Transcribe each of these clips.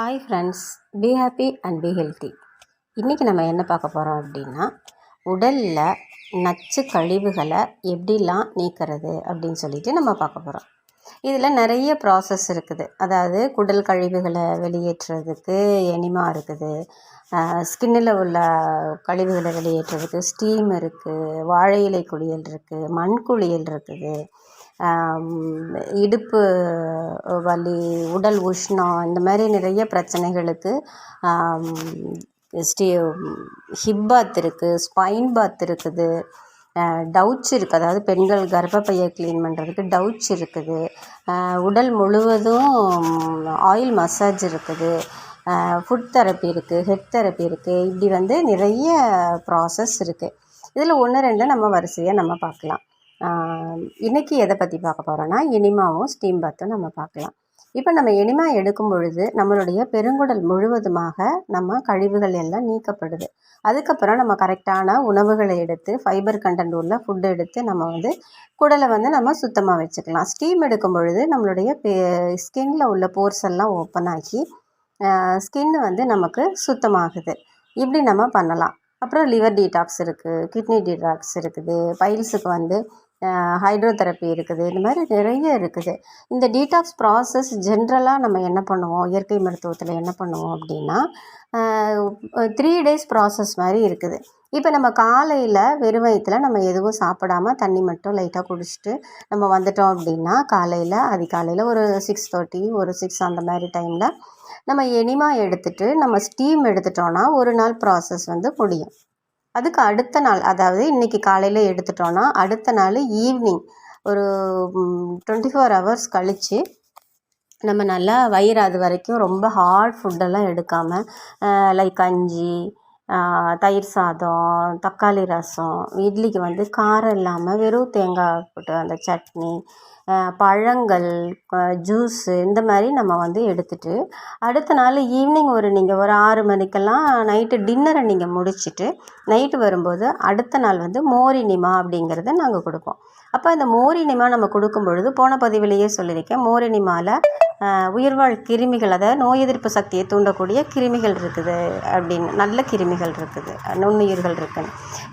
Hi friends be happy and be healthy இன்றைக்கி நம்ம என்ன பார்க்க போகிறோம் அப்படின்னா உடலில் நச்சு கழிவுகளை எப்படிலாம் நீக்கிறது அப்படின்னு சொல்லிட்டு நம்ம பார்க்க போகிறோம் இதில் நிறைய ப்ராசஸ் இருக்குது. அதாவது குடல் கழிவுகளை வெளியேற்றுறதுக்கு எனிமா இருக்குது. ஸ்கின்னில் உள்ள கழிவுகளை வெளியேற்றுறதுக்கு ஸ்டீம் இருக்குது வாழை இலை குளியல் இருக்குது மண் குளியல் இருக்குது. இடுப்பு வலி உடல் உஷ்ணம் இந்த மாதிரி நிறைய பிரச்சனைகளுக்கு ஸ்டீ ஹிப் பாத் இருக்குது ஸ்பைன் பாத் இருக்குது டவுச் இருக்குது அதாவது பெண்கள் கர்ப்பப்பையை க்ளீன் பண்ணுறதுக்கு டவுச் இருக்குது. உடல் முழுவதும் ஆயில் மசாஜ் இருக்குது. ஃபுட் தெரப்பி இருக்குது ஹெட் தெரப்பி இருக்குது இப்படி வந்து நிறைய ப்ராசஸ் இருக்குது இதில் ஒன்று ரெண்டு நம்ம வரிசையாக நம்ம பார்க்கலாம். இன்றைக்கி எதை பற்றி பார்க்க போகிறோன்னா எனிமாவும் ஸ்டீம் பாத்தும் நம்ம பார்க்கலாம். இப்போ நம்ம எனிமா எடுக்கும் பொழுது நம்மளுடைய பெருங்குடல் முழுவதுமாக நம்ம கழிவுகள் எல்லாம் நீக்கப்படுது. அதுக்கப்புறம் நம்ம கரெக்டான உணவுகளை எடுத்து ஃபைபர் கண்டென்ட் உள்ள ஃபுட் எடுத்து நம்ம வந்து குடலை வந்து நம்ம சுத்தமாக வச்சுக்கலாம். ஸ்டீம் எடுக்கும் பொழுது நம்மளுடைய ஸ்கின்ல உள்ள போர்ஸ் எல்லாம் ஓப்பன் ஆகி ஸ்கின் வந்து நமக்கு சுத்தமாகுது. இப்படி நம்ம பண்ணலாம். அப்புறம் லிவர் டீடாக்ஸ் இருக்குது கிட்னி டீடாக்ஸ் இருக்குது பைல்ஸுக்கு வந்து ஹைட்ரோதெரப்பி இருக்குது. இந்த மாதிரி நிறைய இருக்குது. இந்த டீடாக்ஸ் ப்ராசஸ் ஜென்ரலாக நம்ம என்ன பண்ணுவோம்? இயற்கை மருத்துவத்தில் என்ன பண்ணுவோம் அப்படின்னா த்ரீ டேஸ் ப்ராசஸ் மாதிரி இருக்குது. இப்போ நம்ம காலையில் வெறும் வயிற்றுல நம்ம எதுவும் சாப்பிடாம தண்ணி மட்டும் லைட்டாக குடிச்சிட்டு நம்ம வந்துட்டோம் அப்படின்னா காலையில் அதிகாலையில் ஒரு சிக்ஸ் தேர்ட்டி ஒரு சிக்ஸ் அந்த மாதிரி டைமில் நம்ம எனிமா எடுத்துகிட்டு நம்ம ஸ்டீம் எடுத்துட்டோன்னா ஒரு நாள் ப்ராசஸ் வந்து முடியும். அதுக்கு அடுத்த நாள் அதாவது இன்றைக்கி காலையில் எடுத்துட்டோன்னா அடுத்த நாள் ஈவினிங் ஒரு டுவெண்ட்டி ஃபோர் ஹவர்ஸ் கழித்து நம்ம நல்லா வயிறு அது வரைக்கும் ரொம்ப ஹார்ட் ஃபுட்டெல்லாம் எடுக்காமல் லைக் கஞ்சி தயிர் சாதம் தக்காளி ரசம் இட்லிக்கு வந்து காரம் இல்லாமல் வெறும் தேங்காய் போட்டு அந்த சட்னி பழங்கள் ஜூஸு இந்த மாதிரி நம்ம வந்து எடுத்துகிட்டு அடுத்த நாள் ஈவினிங் ஒரு நீங்கள் ஒரு ஆறு மணிக்கெல்லாம் நைட்டு டின்னரை நீங்கள் முடிச்சுட்டு நைட்டு வரும்போது அடுத்த நாள் வந்து மோரினிமா அப்படிங்கிறத நாங்கள் கொடுப்போம். அப்போ அந்த மோரினிமா நம்ம கொடுக்கும் பொழுது போன பதிவிலேயே சொல்லியிருக்கேன் மோரினிமாவில் உயிர்வாழ் கிருமிகள் அதாவது நோய் எதிர்ப்பு சக்தியை தூண்டக்கூடிய கிருமிகள் இருக்குது அப்படின்னு நல்ல கிருமிகள் இருக்குது நுண்ணுயிர்கள் இருக்குன்னு.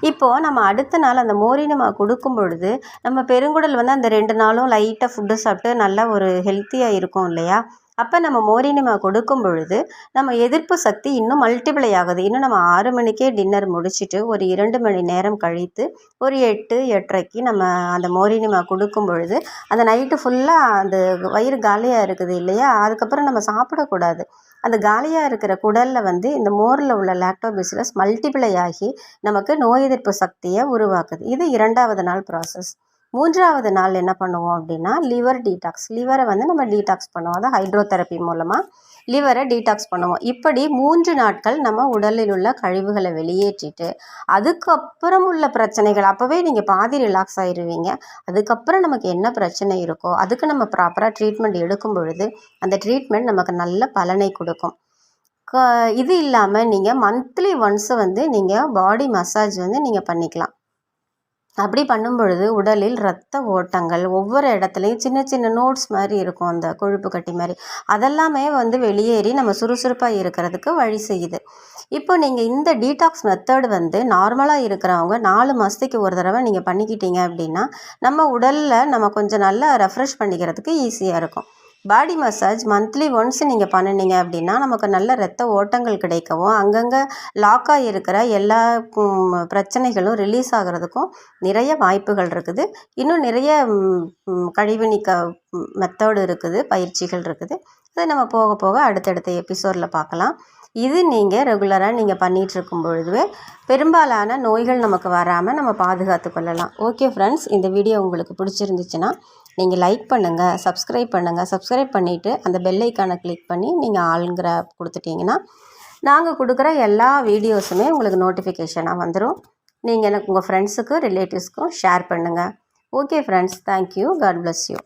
இப்போது நம்ம அடுத்த நாள் அந்த மோரினிமா கொடுக்கும் பொழுது நம்ம பெருங்குடல் வந்து அந்த ரெண்டு நாளும் லைட்டாக ஃபுட்டு சாப்பிட்டு நல்லா ஒரு ஹெல்த்தியாக இருக்கும் இல்லையா? அப்போ நம்ம மோரினிமா கொடுக்கும் பொழுது நம்ம எதிர்ப்பு சக்தி இன்னும் மல்டிப்ளை ஆகுது. இன்னும் நம்ம ஆறு மணிக்கே டின்னர் முடிச்சுட்டு ஒரு இரண்டு மணி நேரம் கழித்து ஒரு எட்டு எட்டரைக்கு நம்ம அந்த மோரினிமா கொடுக்கும் பொழுது அந்த நைட்டு ஃபுல்லாக அந்த வயிறு காலியாக இருக்குது இல்லையா? அதுக்கப்புறம் நம்ம சாப்பிடக்கூடாது. அந்த காலியாக இருக்கிற குடலில் வந்து இந்த மோரில் உள்ள லாக்டோபிசிலஸ் மல்டிப்ளை ஆகி நமக்கு நோய் எதிர்ப்பு சக்தியை உருவாக்குது. இது இரண்டாவது நாள் ப்ராசஸ் மூன்றாவது நாள் என்ன பண்ணுவோம் அப்படின்னா லிவர் டீடாக்ஸ் லிவரை வந்து நம்ம டீடாக்ஸ் பண்ணுவோம். அதாவது ஹைட்ரோதெரப்பி மூலமாக லிவரை டீடாக்ஸ் பண்ணுவோம். இப்படி மூன்று நாட்கள் நம்ம உடலில் உள்ள கழிவுகளை வெளியேற்றிட்டு அதுக்கப்புறம் உள்ள பிரச்சனைகள் அப்போவே நீங்கள் பாதி ரிலாக்ஸ் ஆயிடுவீங்க அதுக்கப்புறம் நமக்கு என்ன பிரச்சனை இருக்கோ அதுக்கு நம்ம ப்ராப்பராக ட்ரீட்மெண்ட் எடுக்கும் பொழுது அந்த ட்ரீட்மெண்ட் நமக்கு நல்ல பலனை கொடுக்கும். இது இல்லாமல் நீங்கள் மந்த்லி ஒன்ஸு வந்து நீங்கள் பாடி மசாஜ் வந்து நீங்கள் பண்ணிக்கலாம். அப்படி பண்ணும் பொழுது உடலில் ரத்த ஓட்டங்கள் ஒவ்வொரு இடத்துலையும் சின்ன சின்ன நோட்ஸ் மாதிரி இருக்கும் அந்த கொழுப்பு கட்டி மாதிரி. அதெல்லாமே வந்து வெளியேறி நம்ம சுறுசுறுப்பாக இருக்கிறதுக்கு வழி செய்யுது. இப்போ நீங்கள் இந்த டீடாக்ஸ் மெத்தட் வந்து நார்மலாக இருக்கிறவங்க நாலு மாதத்துக்கு ஒரு தடவை நீங்கள் பண்ணிக்கிட்டீங்க அப்படின்னா நம்ம உடலில் நம்ம கொஞ்சம் நல்லா ரெஃப்ரெஷ் பண்ணிக்கிறதுக்கு ஈஸியாக இருக்கும். பாடி மசாஜ் மந்த்லி ஒன்ஸ் நீங்கள் பண்ணினீங்க அப்படின்னா நமக்கு நல்ல ரத்த ஓட்டங்கள் கிடைக்கவும் அங்கங்கே லாக்காக இருக்கிற எல்லா பிரச்சனைகளும் ரிலீஸ் ஆகிறதுக்கும் நிறைய வாய்ப்புகள் இருக்குது. இன்னும் நிறைய கழிவு நீக்க மெத்தடு இருக்குது பயிற்சிகள் இருக்குது. அதை நம்ம போக போக அடுத்தடுத்த எபிசோடில் பார்க்கலாம். இது நீங்கள் ரெகுலராக நீங்கள் பண்ணிகிட்ருக்கும் பொழுதுவே பெரும்பாலான நோய்கள் நமக்கு வராமல் நம்ம பாதுகாத்து கொள்ளலாம். ஓகே ஃப்ரெண்ட்ஸ் இந்த வீடியோ உங்களுக்கு பிடிச்சிருந்துச்சுன்னா நீங்கள் லைக் பண்ணுங்கள் சப்ஸ்கிரைப் பண்ணுங்கள் சப்ஸ்கிரைப் பண்ணிவிட்டு அந்த பெல்லைக்கானை கிளிக் பண்ணி நீங்கள் ஆளுங்கிற கொடுத்துட்டிங்கன்னா நாங்கள் கொடுக்குற எல்லா வீடியோஸுமே உங்களுக்கு நோட்டிஃபிகேஷனாக வந்துடும் நீங்கள் எனக்கு உங்கள் ஃப்ரெண்ட்ஸுக்கும் ரிலேட்டிவ்ஸ்க்கும் ஷேர் பண்ணுங்கள் okay friends thank you God bless you